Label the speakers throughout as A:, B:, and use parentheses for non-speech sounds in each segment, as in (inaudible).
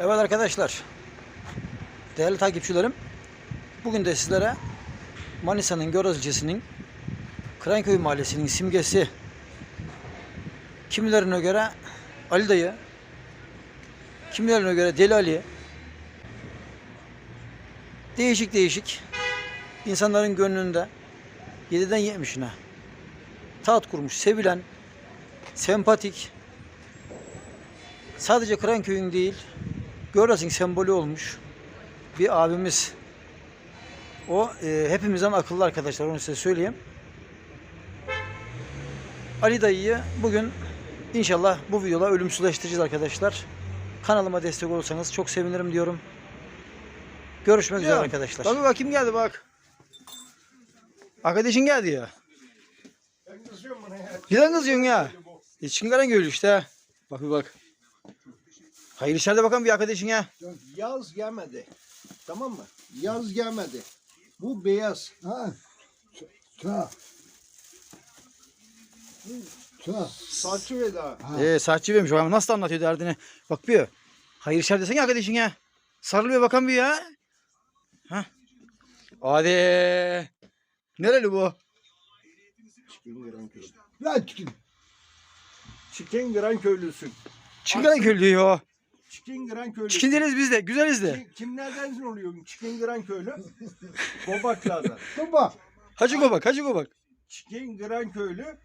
A: Evet arkadaşlar. Değerli takipçilerim. Bugün de sizlere Manisa'nın Göraz ilçesinin Kıranköy mahallesinin simgesi kimilerine göre Ali dayı kimilerine göre Deli Ali değişik değişik insanların gönlünde 7'den 70'ine taht kurmuş, sevilen, sempatik sadece Kıranköy'ün değil Göraz'ın sembolü olmuş bir abimiz. O e, hepimizden akıllı arkadaşlar onu size söyleyeyim. Ali dayıyı bugün inşallah bu videoda ölümsüzleştireceğiz arkadaşlar. Kanalıma destek olursanız çok sevinirim diyorum. Görüşmek üzere arkadaşlar. Tabii bak kim geldi bak. Arkadaşın geldi ya. Neden kızıyorsun ya? İçin Karangöl işte. Bak bir bak. Hayır içeride bakalım bir arkadaşın ya.
B: Yaz gelmedi. Tamam mı? Yaz gelmedi. Bu beyaz.
C: Ha. Sağ. Sağ.
B: Saçı veda.
A: Ee, saatçi vermiş. Bakalım nasıl anlatıyor derdini. Bak bir. Hayır içeride desene arkadaşın ya. Sarılıyor bakan bir ya. Ha. Hadi. Nereli bu?
B: Çikin Gran köylü.
C: Lan çıkın.
B: Gran köylüsün.
A: Çıngıran köylü diyor.
B: Çikin Gran köylü.
A: Çikin deriz biz de. Güzeliz de.
B: Kim, kimlerden oluyor? Çikin Gran köylü. (laughs) Gobaklardan.
C: Baba.
A: Hacı Gobak, Hacı Gobak.
B: Çikin Gran köylü.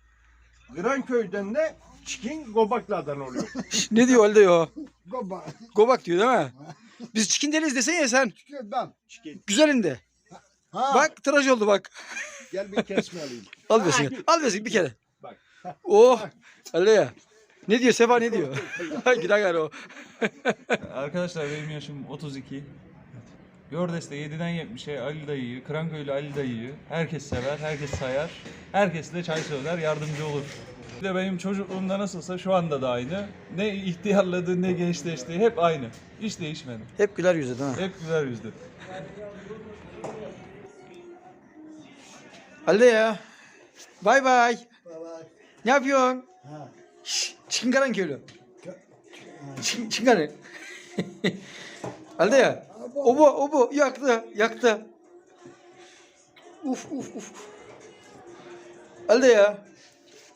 B: Gran köyden de Çikin Gobaklardan oluyor.
A: Ne diyor öyle diyor.
C: Baba.
A: Gobak diyor değil mi? Biz çikin deriz desene ya sen.
C: Çıkın ben.
B: Çikin.
A: Güzelinde.
C: Ha.
A: Bak tıraş oldu bak.
B: Gel bir kesme alayım.
A: Al besin. Al besin bir kere.
B: Bak.
A: Oh. Öyle ya. Ne diyor Sefa ne diyor? (laughs) Gider gari o. (laughs)
D: Arkadaşlar benim yaşım 32. Gördes'te 7'den 70'e Ali dayıyı, Kıranköy'lü Ali dayıyı herkes sever, herkes sayar. Herkes de çay söyler, yardımcı olur. Bir de benim çocukluğumda nasılsa şu anda da aynı. Ne ihtiyarladı ne gençleşti hep aynı. Hiç değişmedi.
A: Hep güler yüzü değil mi?
D: Hep güler yüzlü.
A: Halde ya. Bay bay. Ne yapıyorsun?
C: Ha.
A: Şşş, Çingaran köylü. Çin, Çingaran. Halde ya. O bu, o bu. Yaktı, yaktı. Uf, uf, uf. Halde ya.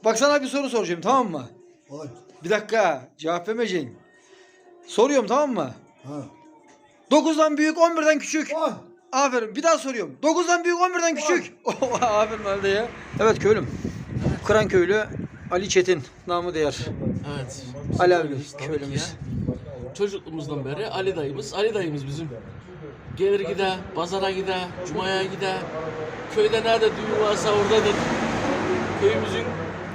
A: Bak sana bir soru soracağım tamam mı?
C: Oy.
A: Bir dakika cevap vermeyeceksin. Soruyorum tamam mı?
C: Ha.
A: 9'dan büyük 11'den küçük.
C: Oy.
A: Aferin bir daha soruyorum. 9'dan büyük 11'den küçük. (laughs) Aferin halde ya. Evet köylüm. Kıran köylü Ali Çetin namı değer.
E: Evet. Tabii
A: köylümüz.
E: Çocukluğumuzdan beri Ali dayımız, Ali dayımız bizim. Gelir gider, pazara gider, cumaya gider. Köyde nerede düğün varsa oradadır. Köyümüzün,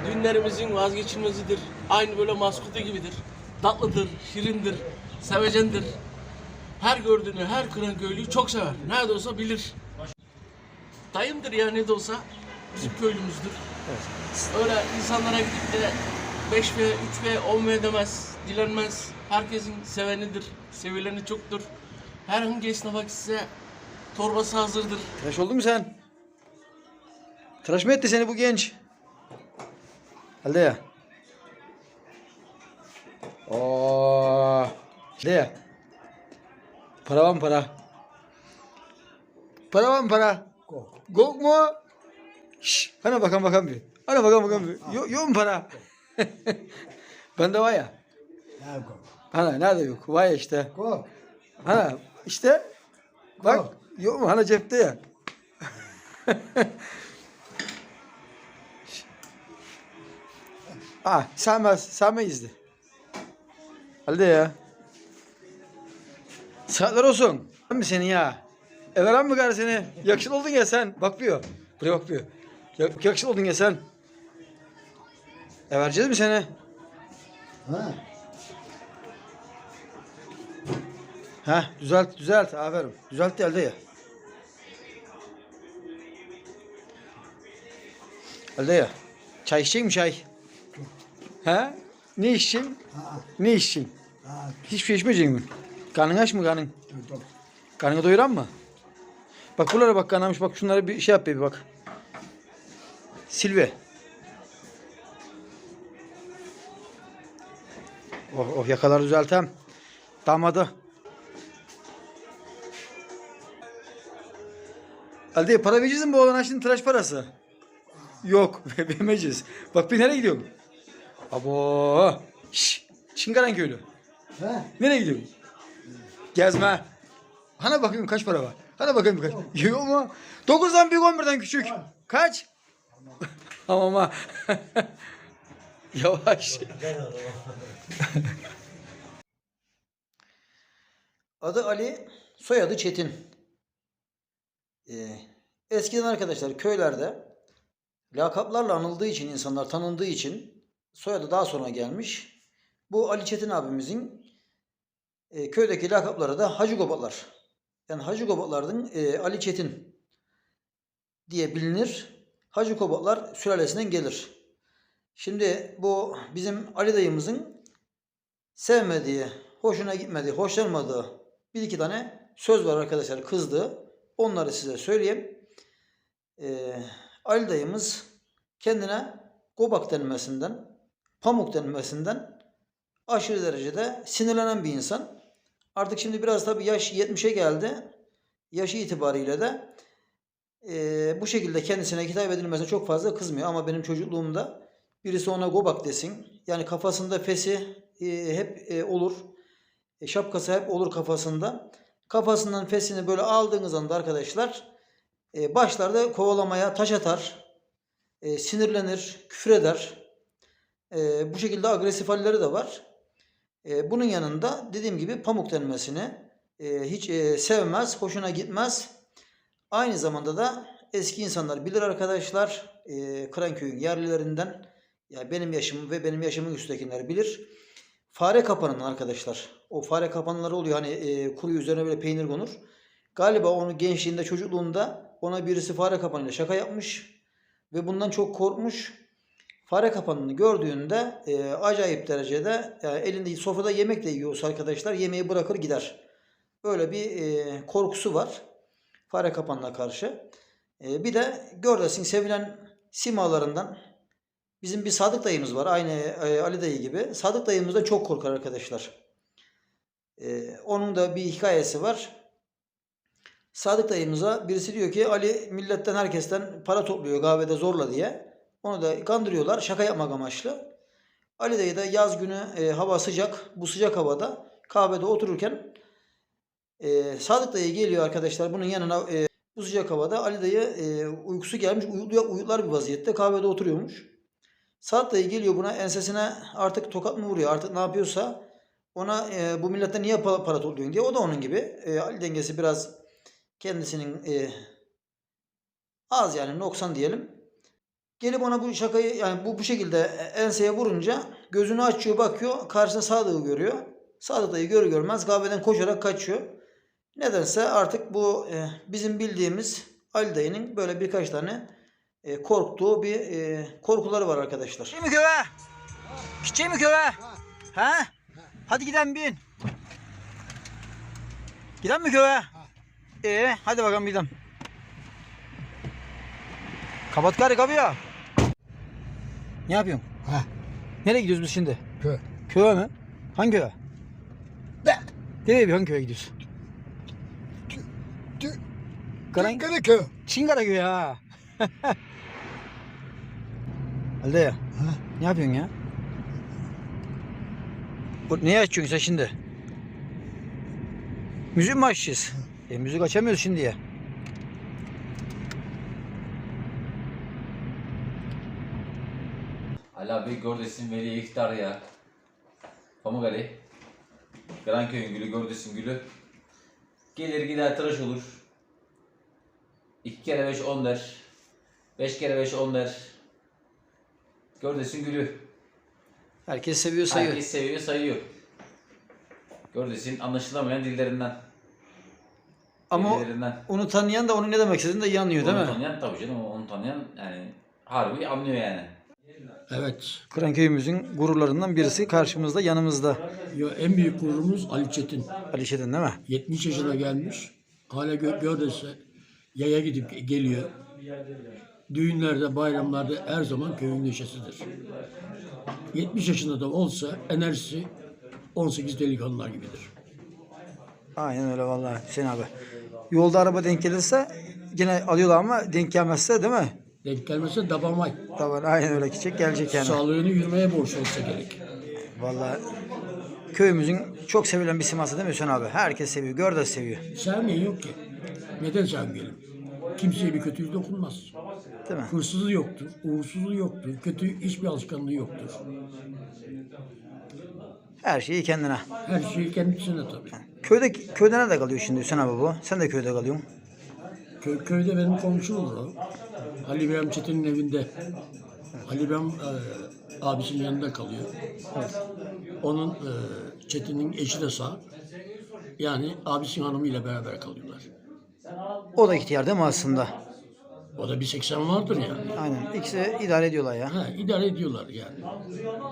E: düğünlerimizin vazgeçilmezidir. Aynı böyle maskotu gibidir. Tatlıdır, şirindir, sevecendir. Her gördüğünü, her kıran köylüyü çok sever. Nerede olsa bilir. Dayımdır ya ne de olsa bizim köylümüzdür. Öyle insanlara gidip de 5 ve 3 ve 10 ve demez, dilenmez. Herkesin sevenidir, sevileni çoktur. Herhangi esnafa size torbası hazırdır.
A: Tıraş oldun mu sen? Tıraş mı etti seni bu genç? Halde ya. Oo. Halde ya. Para var mı para? Para var mı para?
C: Kok.
A: Gok mu? Şşş. Hani bakan bakan bir. Hani bakan bakan bir. Yok, yok mu para? (laughs) Bende var ya. Hani nerede yok? Var ya işte.
C: Kok.
A: Ha işte. Bak. Yok mu? Hani cepte ya. (laughs) ah sevmez. Sevmeyizdi. Halde ya. Saatler olsun. mi seni ya? Everen mi gari seni? Yakışıklı oldun ya sen. Bakmıyor. Buraya bakmıyor. Ya- Yakışıklı oldun ya sen. Evereceğiz mi seni?
C: Ha.
A: Ha düzelt düzelt aferin. Düzelt elde ya. Elde ya. Çay içecek mi çay? Ha? Ne içeceksin?
C: Ha.
A: Ne içeceksin?
C: Ha.
A: Hiçbir şey içmeyecek mi? Karnın aç mı karnın? Karnını doyuran mı? Bak buralara bak kanamış bak şunları bir şey yap bir bak. Silve. Oh oh yakaları düzeltem. Damadı. Halide para vereceğiz mi bu oğlan şimdi tıraş parası? Yok (laughs) vermeyeceğiz. Bak bir nereye gidiyorum? Abo. Şşş. Çingaran köylü.
C: He?
A: Nereye gidiyorum? Gezme. Hana bakayım kaç para var. Hana bakayım kaç. Yok mu? 9'dan büyük 11'den küçük. Kaç? Tamam ama. Yavaş. Adı Ali, soyadı Çetin. Ee, eskiden arkadaşlar köylerde lakaplarla anıldığı için, insanlar tanındığı için soyadı daha sonra gelmiş. Bu Ali Çetin abimizin e, köydeki lakapları da Hacı Gobatlar. Yani Hacı Gobatlar'dan e, Ali Çetin diye bilinir. Hacı Gobatlar sülalesinden gelir. Şimdi bu bizim Ali dayımızın sevmediği, hoşuna gitmediği, hoşlanmadığı bir iki tane söz var arkadaşlar kızdı. Onları size söyleyeyim. Ee, Ali dayımız kendine gobak denmesinden, pamuk denmesinden aşırı derecede sinirlenen bir insan. Artık şimdi biraz tabii yaş 70'e geldi. Yaşı itibariyle de eee, bu şekilde kendisine hitap edilmesine çok fazla kızmıyor. Ama benim çocukluğumda birisi ona gobak desin. Yani kafasında fesi eee, hep eee, olur. E, şapkası hep olur kafasında. Kafasından fesini böyle aldığınız anda arkadaşlar e, başlarda kovalamaya taş atar. e, sinirlenir, küfür eder. E, bu şekilde agresif halleri de var. E, bunun yanında dediğim gibi pamuk denmesini e, hiç e, sevmez, hoşuna gitmez. Aynı zamanda da eski insanlar bilir arkadaşlar. E, Kıranköy'ün yerlilerinden ya benim yaşım ve benim yaşımın üsttekiler bilir. Fare kapanının arkadaşlar. O fare kapanları oluyor hani e, kuru üzerine böyle peynir konur. Galiba onu gençliğinde çocukluğunda ona birisi fare kapanıyla şaka yapmış ve bundan çok korkmuş. Fare kapanını gördüğünde e, acayip derecede yani elinde sofrada yemek de yiyorsa arkadaşlar yemeği bırakır gider. Böyle bir e, korkusu var fare kapanına karşı. E, bir de gördesin sevilen simalarından bizim bir Sadık dayımız var aynı e, Ali dayı gibi. Sadık dayımız da çok korkar arkadaşlar. E, onun da bir hikayesi var. Sadık dayımıza birisi diyor ki Ali milletten herkesten para topluyor kahvede zorla diye. Onu da kandırıyorlar şaka yapmak amaçlı. Ali dayı da yaz günü e, hava sıcak. Bu sıcak havada kahvede otururken e, Sadık dayı geliyor arkadaşlar bunun yanına e, bu sıcak havada Ali dayı e, uykusu gelmiş uyutluyor, uyutlar bir vaziyette kahvede oturuyormuş. Sadık dayı geliyor buna ensesine artık tokat mı vuruyor artık ne yapıyorsa ona e, bu millete niye para, para topluyorsun diye o da onun gibi. E, Ali dengesi biraz kendisinin e, az yani noksan diyelim. Gelip ona bu şakayı yani bu bu şekilde enseye vurunca gözünü açıyor bakıyor karşısında Sadık'ı görüyor. Sadık dayı görür görmez kahveden koşarak kaçıyor. Nedense artık bu e, bizim bildiğimiz Ali dayının böyle birkaç tane e, korktuğu bir e, korkuları var arkadaşlar. Gidecek mi köye? Gidecek mi köye? Ha? Hadi gidelim bin. Gidelim mi köye? Ee, hadi bakalım gidelim. Kapat gari kapıyı. Ne yapıyorsun?
C: Ha?
A: Nereye gidiyoruz biz şimdi?
C: Köy.
A: Köye mi? Hangi köye?
C: Ne?
A: Nereye bir hangi köye gidiyoruz?
C: Tü-
A: Karan...
C: Karaköy.
A: Çingara köyü ha. Halde ya. (laughs)
C: Ha?
A: Ne yapıyorsun ya? Bu, neye açıyorsun sen şimdi? Müzik mi açacağız? E, müzik açamıyoruz şimdi ya.
F: Ali abi Gördes'in Veli İhtar ya. Pamuk Ali. Granköy'ün gülü, Gördes'in gülü. Gelir gider tıraş olur. İki kere beş on der. Beş kere beş on der. Gördes'in gülü.
A: Herkes seviyor sayıyor.
F: Herkes seviyor sayıyor. Gördes'in anlaşılamayan dillerinden.
A: Ama o-
F: Dillerinden.
A: onu tanıyan da onun ne demek istediğini de iyi anlıyor değil
F: Onu
A: mi?
F: tanıyan tabii canım onu tanıyan yani harbi anlıyor yani.
C: Evet.
A: Kıranköy'ümüzün gururlarından birisi karşımızda yanımızda.
G: Ya en büyük gururumuz Ali Çetin.
A: Ali Çetin değil mi?
G: 70 yaşına gelmiş. Hala gö gördüyse yaya gidip ge- geliyor. Düğünlerde, bayramlarda her zaman köyün neşesidir. 70 yaşında da olsa enerjisi 18 delikanlılar gibidir.
A: Aynen öyle vallahi Hüseyin abi. Yolda araba denk gelirse yine alıyorlar ama denk gelmezse değil mi?
G: Denk gelmese dabamay.
A: Tamam aynen öyle gidecek gelecek yani.
G: Sağlığını yürümeye borçlu olsa gerek.
A: Vallahi köyümüzün çok sevilen bir siması değil mi Hüseyin abi? Herkes seviyor. Gördes seviyor.
G: Sevmeyen yok ki. Neden sevmeyelim? Kimseye bir kötülük dokunmaz.
A: Değil mi?
G: Hırsızlığı yoktur, uğursuzluğu yoktur, kötü hiçbir alışkanlığı yoktur.
A: Her şeyi kendine.
G: Her şey kendisine tabii.
A: Köyde köyde nerede kalıyor şimdi Hüseyin abi bu? Sen de köyde kalıyorsun.
G: Köy, köyde benim komşum olur o. Ali İbrahim Çetin'in evinde. Ali İbrahim e, abisinin yanında kalıyor. Onun e, Çetin'in eşi de sağ. Yani abisinin hanımıyla beraber kalıyorlar.
A: O da ihtiyar değil mi aslında?
G: O da bir 80 vardır yani.
A: Aynen. İkisi idare ediyorlar ya.
G: Ha, idare ediyorlar yani.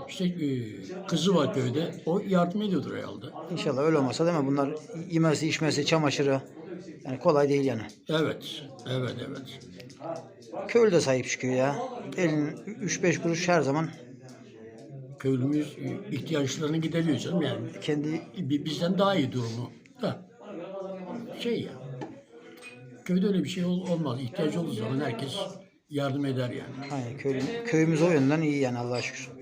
G: İşte e, kızı var köyde. O yardım ediyordur herhalde.
A: İnşallah öyle olmasa değil mi? Bunlar yemesi, içmesi, çamaşırı. Yani kolay değil yani.
G: Evet, evet, evet.
A: Köylü de sahip çıkıyor ya. Elin 3-5 kuruş her zaman
G: Köylümüz e, ihtiyaçlarını gideriyor canım yani.
A: kendi
G: Bi- Bizden daha iyi durumu. Da. Şey ya. Köyde öyle bir şey ol- olmaz. İhtiyaç olduğu zaman herkes yardım eder yani.
A: aynen, köylü, köyümüz o yönden iyi yani Allah'a şükür.